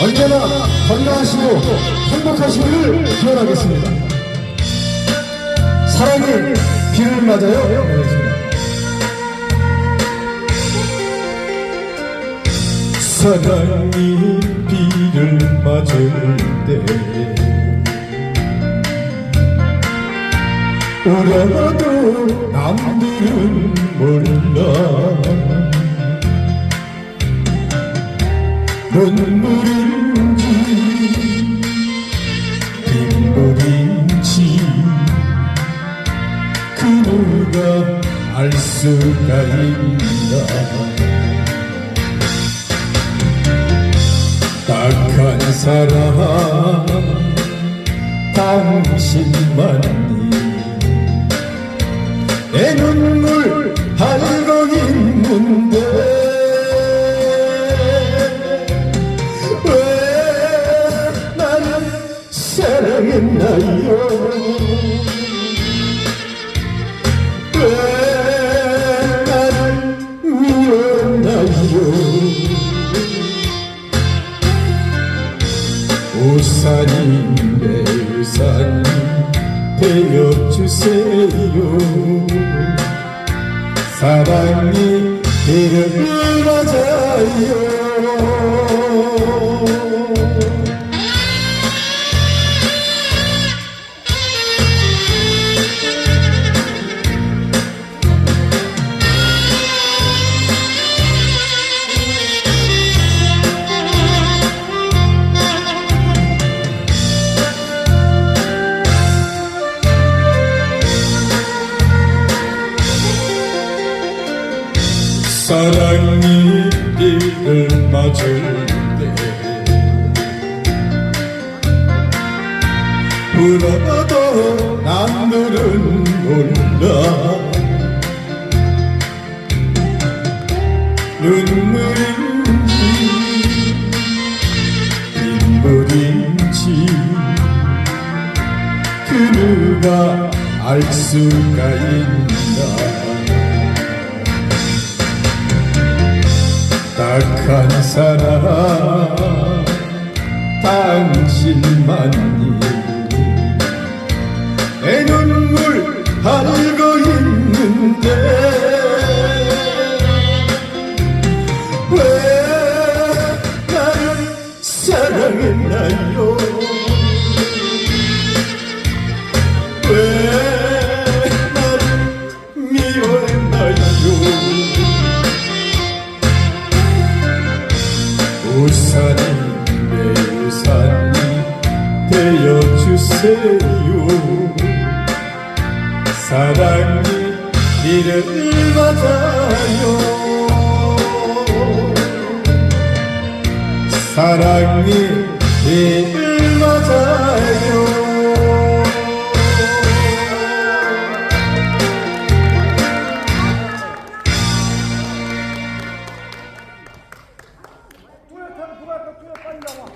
언제나 건강하시고 행복하시기를 기원하겠습니다. 사랑이 비를 맞아요. 네, 사랑이 비를 맞을 때 울어도 남들은 몰라 눈물인지 빗물인지 그 누가 알 수가 있나. 딱한 사람 당신만이 내 눈물 알고 있는데 우산인데 우산이 되어주세요. 사랑이 비를 맞아요 사랑이 비를 맞을 때 불어도 남들은 몰라. 눈물인지 빗물인지 그 누가 알 수가 있나 딱한 사람 당신만이. 내 눈물 알고 있는데 되어주세요. 사랑이 이름을 맞아요. 사랑이 이름을 맞아요 빨리 나와.